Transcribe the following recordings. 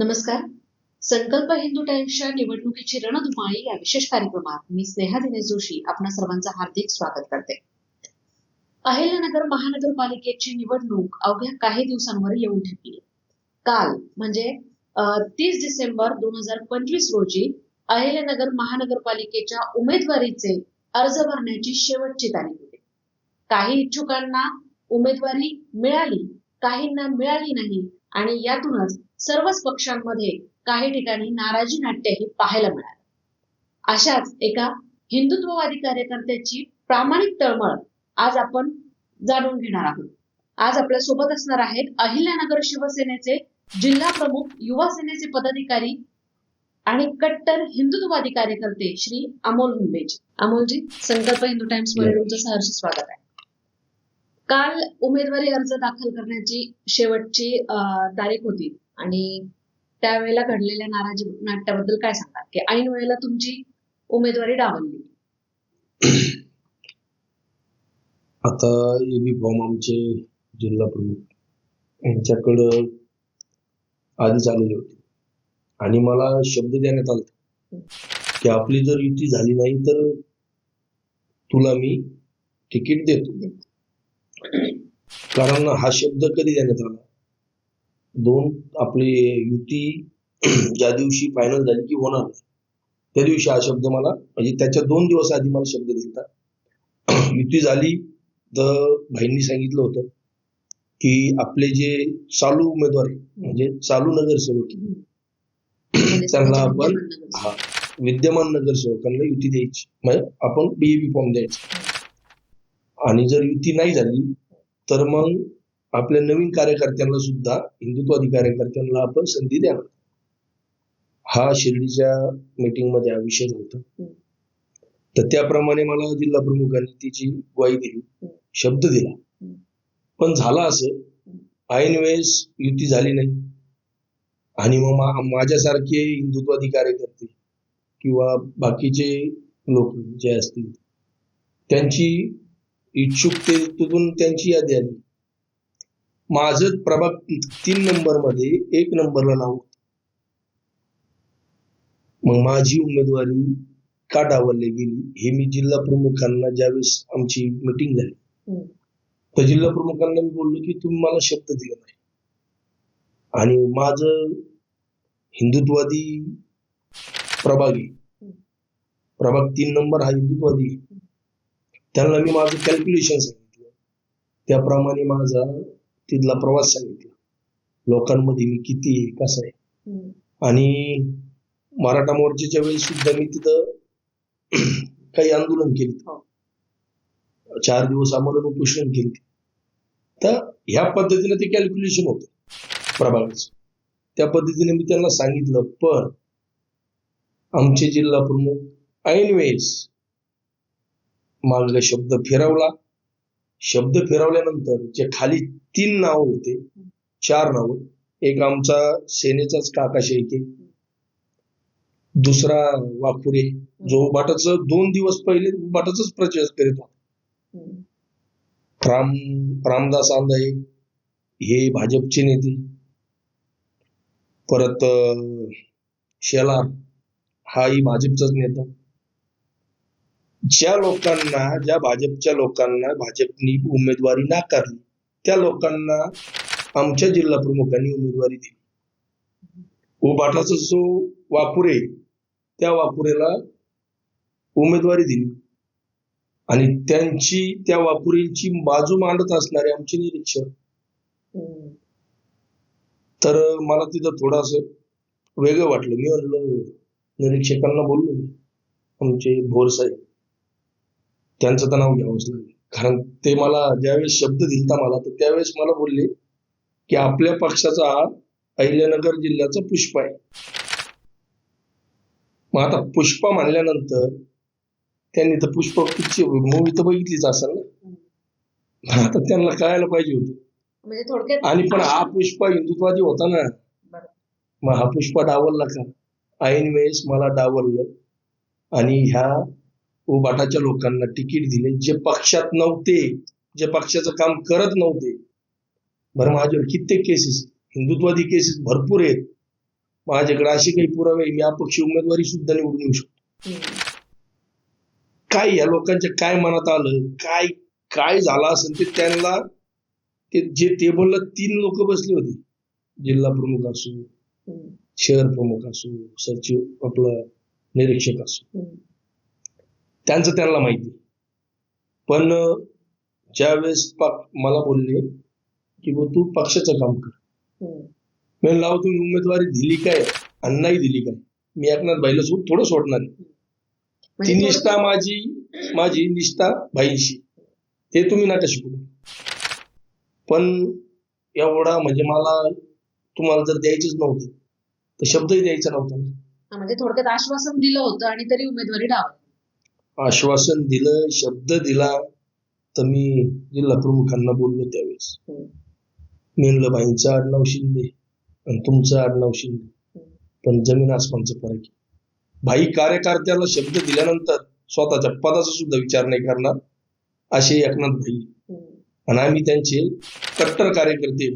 नमस्कार. संकल्प हिंदू टाइम्सच्या निवडणुकीची रणधुमाळी या विशेष कार्यक्रमात मी स्नेहा दिनेश जोशी आपणा सर्वांचं हार्दिक स्वागत करते. अहिल्यानगर महानगरपालिकेची निवडणूक अवघ्या काही दिवसांवर येऊन ठेपली. काल म्हणजे तीस डिसेंबर दोन हजार पंचवीस रोजी अहिल्यानगर महानगरपालिकेच्या उमेदवारीचे अर्ज भरण्याची शेवटची तारीख होती. काही इच्छुकांना उमेदवारी मिळाली काहींना मिळाली नाही आणि यातूनच सर्वच पक्षांमध्ये काही ठिकाणी नाराजी नाट्यही पाहायला मिळालं. अशाच एका हिंदुत्ववादी कार्यकर्त्याची प्रामाणिक तळमळ आज आपण जाणून घेणार आहोत. आज आपल्यासोबत असणार आहेत अहिल्यानगर शिवसेनेचे जिल्हा प्रमुख युवा सेनेचे पदाधिकारी आणि कट्टर हिंदुत्ववादी कार्यकर्ते श्री अमोल हुंबेजी. अमोलजी संकल्प हिंदू टाइम्समध्ये तुमचं सहर्ष स्वागत आहे. काल उमेदवारी अर्ज दाखल करण्याची शेवटची तारीख होती. आणि त्यावेळेला घडलेल्या नाराजी नाट्याबद्दल काय सांगाल की ऐन वेळेला तुमची उमेदवारी डावलली. आता एबी फॉर्म आमचे जिल्हा प्रमुख यांच्याकडं आधीच आलेले होते. आणि मला शब्द देण्यात आला. की आपली जर युती झाली नाही तर तुला मी तिकीट देतो. कारण हा शब्द कधी देण्यात आला? दोन आपली युती ज्या दिवशी फायनल झाली की होणार त्या दिवशी हा शब्द मला म्हणजे त्याच्या दोन दिवस आधी मला शब्द दिला युती झाली तर भाईंनी सांगितलं होतं की आपले जे चालू उमेदवार आहे म्हणजे चालू नगरसेवक त्यांना आपण हा विद्यमान नगरसेवकांना युती द्यायची. म्हणजे आपण बीईबी फॉर्म द्यायचा. आणि जर युती नाही झाली तर मग आपल्या नवीन कार्यकर्त्यांना सुद्धा हिंदुत्वादी कार्यकर्त्यांना आपण संधी देणार हा शिर्डीच्या मीटिंगमध्ये हा विषय होता तर त्याप्रमाणे मला जिल्हा प्रमुखांनी तिची ग्वाही दिली शब्द दिला. पण झालं असं ऐन वेळेस युती झाली नाही. आणि मग माझ्यासारखे हिंदुत्वादी कार्यकर्ते किंवा बाकीचे लोक जे असतील त्यांची इच्छुकतेतून त्यांची यादी आली. माझं प्रभाग तीन नंबरमध्ये एक नंबरला नाव. मग माझी उमेदवारी का डावलली गेली. हे मी जिल्हा प्रमुखांना ज्यावेळेस आमची मिटिंग झाली. तर जिल्हा प्रमुखांना मी बोललो की तुम्ही मला शब्द दिला नाही. आणि माझं हिंदुत्वादी प्रभाग आहे. प्रभाग तीन नंबर हा हिंदुत्वादी आहे. त्यांना मी माझं कॅल्क्युलेशन सांगितलं. त्याप्रमाणे माझा तिथला प्रवास सांगितला. लोकांमध्ये मी किती आहे कसं आहे. आणि मराठा मोर्चाच्या वेळेस सुद्धा मी तिथं काही आंदोलन केली. हो. चार दिवस आम्हाला उपोषण केली तर ह्या पद्धतीने ते कॅल्क्युलेशन होतं प्रभागाचं त्या पद्धतीने मी त्यांना सांगितलं पण आमचे जिल्हा प्रमुख ऐन वेळेस मागला शब्द फिरवला शब्द फिरवल्यानंतर जे खाली तीन नाव होते चार नाव एक आमचा सेनेचाच काका शेळके दुसरा वाकुरे जो उबाटाच दोन दिवस पहिले बाटाचाच प्रचार करीत होता. राम रामदास आंधळे हे भाजपचे नेते. परत शेलार हाही भाजपचाच नेता. ज्या लोकांना ज्या भाजपच्या लोकांना भाजपनी उमेदवारी नाकारली त्या लोकांना आमच्या जिल्हा प्रमुखांनी उमेदवारी दिली. उबाटाचा जो वापुरे त्या वापुरेला उमेदवारी दिली. आणि त्यांची त्या वापुरींची बाजू मांडत असणारे आमचे निरीक्षक. तर मला तिथं थोडस वेगळं वाटलं. मी म्हणलं निरीक्षकांना बोललो मी आमचे भोर साहेब. त्यांचं तर नाव घ्यावंच लागेल. कारण ते मला ज्यावेळेस शब्द दिलता मला तर त्यावेळेस मला बोलले की आपल्या पक्षाचा हा अहिल्यानगर जिल्ह्याचा पुष्प आहे. मग आता पुष्पा म्हणल्यानंतर त्यांनी तर पुष्प पिक्चर मूवी तर बघितलीच असेल ना? आता त्यांना कळायला पाहिजे होतं. म्हणजे आणि पण हा पुष्प हिंदुत्वादी होता ना. मग हा पुष्प डावलला का? ऐन वेळेस मला डावललं आणि ह्या उबाटाच्या लोकांना तिकीट दिले जे पक्षात नव्हते जे पक्षाचं काम करत नव्हते बरं माझ्यावर कित्येक केसेस हिंदुत्वादी केसेस भरपूर आहेत माझ्याकडे असे काही पुरावे मी अपक्ष उमेदवारी सुद्धा निवडून येऊ शकतो. काय या लोकांच्या काय मनात आलं काय काय झालं असेल ते त्यांना ते जे टेबलला तीन लोक बसले होते जिल्हा प्रमुख असो. शहर प्रमुख असो सचिव आपलं निरीक्षक असो. त्यांचं त्यांना माहिती. पण ज्यावेळेस मला बोलले की बुवा तू पक्षाचं काम कर. मी अहो तुम्ही उमेदवारी दिली काय? आणि नाही दिली काय? मी एकनाथ भाईला थोडं सोडणार आहे. ती म्हणजे निष्ठा माझी माझी निष्ठा भाईंशी. ते तुम्ही नका शिकू पण एवढा म्हणजे मला तुम्हाला जर द्यायचंच नव्हतं तर शब्दही द्यायचा नव्हता म्हणजे थोडक्यात आश्वासन दिलं होतं आणि तरी उमेदवारी डावली. आश्वासन दिलं शब्द दिला तर मी जिल्हा प्रमुखांना बोललो त्यावेळेस हम्म. मी म्हणलं भाईंचं आडनाव शिंदे आणि तुमचं आडनाव शिंदे. पण जमीन आसमानचा फरक आहे भाई कार्यकर्त्याला शब्द दिल्यानंतर स्वतःच्या पदाचा सुद्धा विचार नाही करणार असे एकनाथ भाई. आणि आम्ही त्यांचे कट्टर कार्यकर्ते.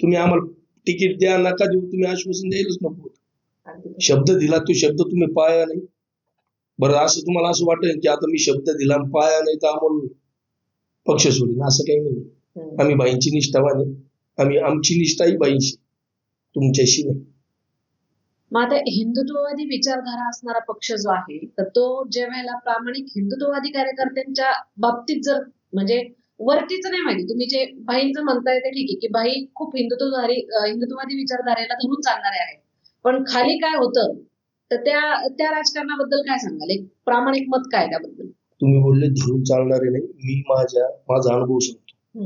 तुम्ही आम्हाला तिकीट द्या नका देऊ तुम्ही आश्वासन द्यायलाच नको. शब्द दिला तो शब्द तुम्ही पाया नाही बरं असं तुम्हाला असं वाटेल की आता मी शब्द दिला पाया नाही तर आम्हाला पक्ष सोडीन असं काही नाही. आम्ही बाईंची निष्ठावान. आहे आम्ही आमची निष्ठाही बाईंशी तुमच्याशी नाही. मग आता हिंदुत्ववादी विचारधारा असणारा पक्ष जो आहे तर तो ज्या वेळेला प्रामाणिक हिंदुत्ववादी कार्यकर्त्यांच्या बाबतीत जर म्हणजे वरतीच नाही माहिती. तुम्ही जे भाईंचं म्हणताय ते ठीक आहे की भाई खूप हिंदुत्वधारी हिंदुत्ववादी विचारधारेला धरून चालणारे आहेत. पण खाली काय होतं? तर त्या त्या राजकारणाबद्दल काय सांगाल? एक प्रामाणिक मत काय त्याबद्दल? तुम्ही बोलले धरून चालणारे नाही. मी माझ्या माझा अनुभव सांगतो.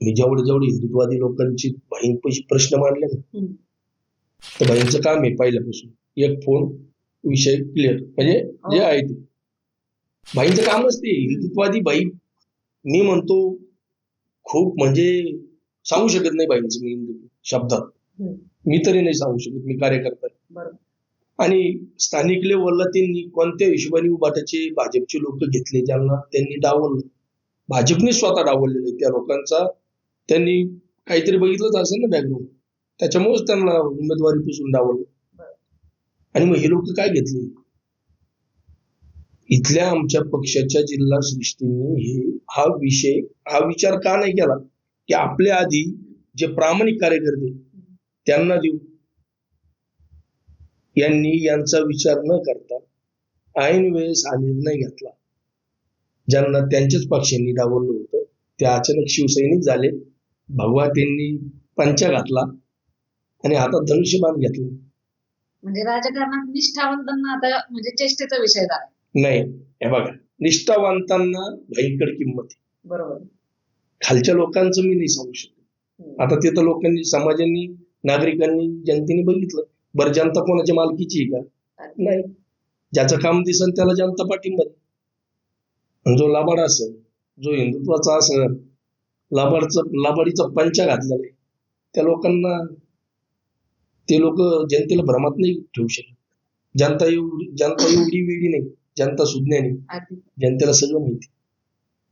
मी जेवढे जेवढे हिंदुत्ववादी लोकांची बाईंपाशी प्रश्न मांडले ना तर बाईंचं काम आहे पहिल्यापासून. एक फोन विषय क्लिअर म्हणजे जे आहे ते. बाईंचं कामच ते. हिंदुत्ववादी बाई मी म्हणतो खूप म्हणजे सांगू शकत नाही बाईंचं मी हिंदुत्व शब्दात. मी तरी नाही सांगू शकत. मी कार्यकर्ता आणि स्थानिक लेवलला त्यांनी कोणत्या हिशोबाने उभाटाचे भाजपचे लोक घेतले ज्यांना त्यांनी डावललं? भाजपने स्वतः डावललेलं त्या लोकांचा. त्यांनी काहीतरी बघितलंच असेल ना बॅकग्राऊंड त्याच्यामुळेच त्यांना उमेदवारीपासून डावललं. बरं. आणि मग हे लोक काय घेतले? इथल्या आमच्या पक्षाच्या जिल्हा सृष्टीने हे हा विषय हा विचार का नाही केला? की आपल्या आधी जे प्रामाणिक कार्यकर्ते त्यांना देऊ यांनी यांचा विचार न करता ऐन वेळेस हा निर्णय घेतला. ज्यांना त्यांच्याच पक्षांनी डावललं होतं ते अचानक शिवसैनिक झाले. भगवा त्यांनी पंचा घातला आणि हातात धनुष्यबाण घेतलं. म्हणजे राजकारणात निष्ठावंतांना आता म्हणजे चेष्टेचा विषय झाला. नाही हे बघा निष्ठावंतांना भयंकर किंमत आहे. बरोबर. खालच्या लोकांचं मी नाही सांगू शकत. आता ते तर लोकांनी समाजांनी नागरिकांनी जनतेने बघितलं. बरं जनता कोणाच्या मालकीची का? नाही. ज्याचं काम दिसन त्याला जनता पाठिंबा जो लाबाड असेल जो हिंदुत्वाचा असेल लाबाडचं लाबाडीचा पंचा घातलेला आहे त्या लोकांना ते लोक जनतेला भ्रमात नाही ठेवू शकत. जनता एवढी जनता एवढी वेळी नाही जनता सुज्ञानी जनतेला सगळं माहिती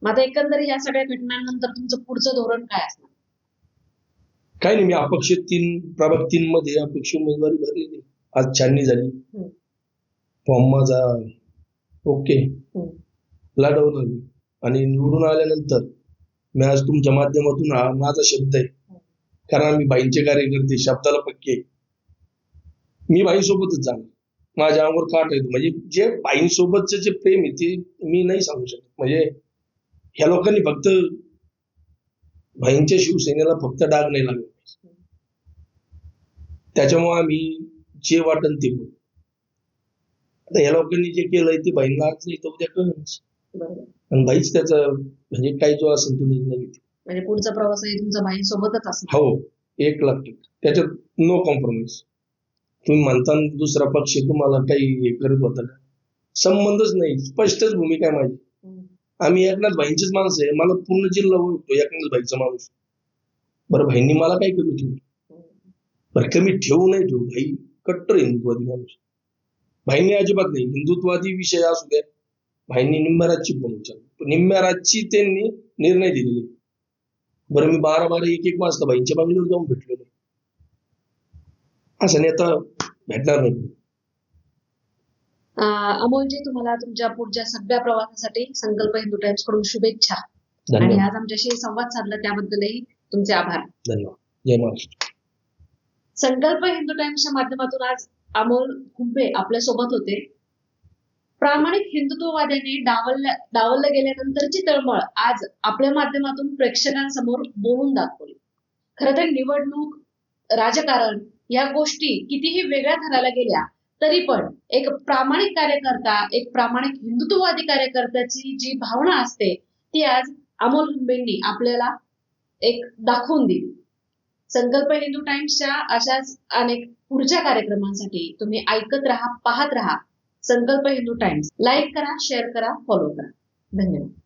मग आता एकंदरीत या सगळ्या घटनांनंतर तुमचं पुढचं धोरण काय असणार? काही नाही मी अपक्ष तीन प्रभाग तीन मध्ये अपक्ष उमेदवारी भरलेली आज छाननी झाली. फॉर्म माझा ओके. लढवलं मी आणि निवडून आल्यानंतर मी आज तुमच्या माध्यमातून हा माझा शब्द आहे. कारण आम्ही बाईंचे कार्यकर्ते शब्दाला पक्के मी बाईंसोबतच जाणार. माझ्या अंगावर काट येतो म्हणजे जे बाईंसोबतचं जे प्रेम आहे ते मी नाही सांगू शकत. म्हणजे ह्या लोकांनी फक्त भाईंच्या शिवसेनेला फक्त डाग नाही लागला त्याच्यामुळे आम्ही जे वाटन ते बोलू. आता ह्या लोकांनी जे केलंय ते बाईंना आज नाही तर उद्या बरोबर. आणि बाईच त्याचा म्हणजे काही जो असेल तो निर्णय घेते म्हणजे पुढचा प्रवासही तुमचा भाईंसोबतच असणार हो एक लाख टक्के. त्याच्यात नो कॉम्प्रोमाइज तुम्ही म्हणता दुसरा पक्ष तुम्हाला काही हे करत होता का? संबंधच नाही स्पष्टच भूमिका आहे माझी. आम्ही एकनाथ भाईंचीच माणसं आहे. मला पूर्ण जिल्हा ओळखतो एकनाथ भाईचा माणूस. बरं भाईंनी मला काय कमी ठेवलं? बरं कमी ठेवू नाही ठेवू भाई कट्टर हिंदुत्वादी माणूस भाईंनी अजिबात नाही. हिंदुत्वादी विषय असू द्या. भाईंनी निम्म्याराजची फोन उचलला. निम्म्याराजची त्यांनी निर्णय दिलेले. बरं मी बारा बारा एक एक वाजता भाईंच्या बंगल्यावर जाऊन भेटलेलो असा नेता भेटणार नाही. अमोलजी तुम्हाला तुमच्या पुढच्या सगळ्या प्रवासासाठी संकल्प हिंदू टाइम्सकडून शुभेच्छा आणि आज आमच्याशी संवाद साधला त्याबद्दलही तुमचे आभार. धन्यवाद. जय महाराष्ट्र. संकल्प हिंदू टाइम्सच्या माध्यमातून आज अमोल खुंबे आपल्यासोबत होते. प्रामाणिक हिंदुत्ववाद्यांनी डावलल्या डावलल्या गेल्यानंतरची तळमळ आज आपल्या माध्यमातून प्रेक्षकांसमोर बोलून दाखवली. खरं तर निवडणूक राजकारण या गोष्टी कितीही वेगळ्या ठरायला गेल्या तरी पण एक प्रामाणिक कार्यकर्ता एक प्रामाणिक हिंदुत्ववादी कार्यकर्त्याची जी भावना असते ती आज अमोल हुंबेंनी आपल्याला एक दाखवून दिली संकल्प हिंदू टाइम्सच्या अशाच अनेक पुढच्या कार्यक्रमांसाठी तुम्ही ऐकत राहा पाहत राहा संकल्प हिंदू टाइम्स. लाईक करा शेअर करा फॉलो करा. धन्यवाद.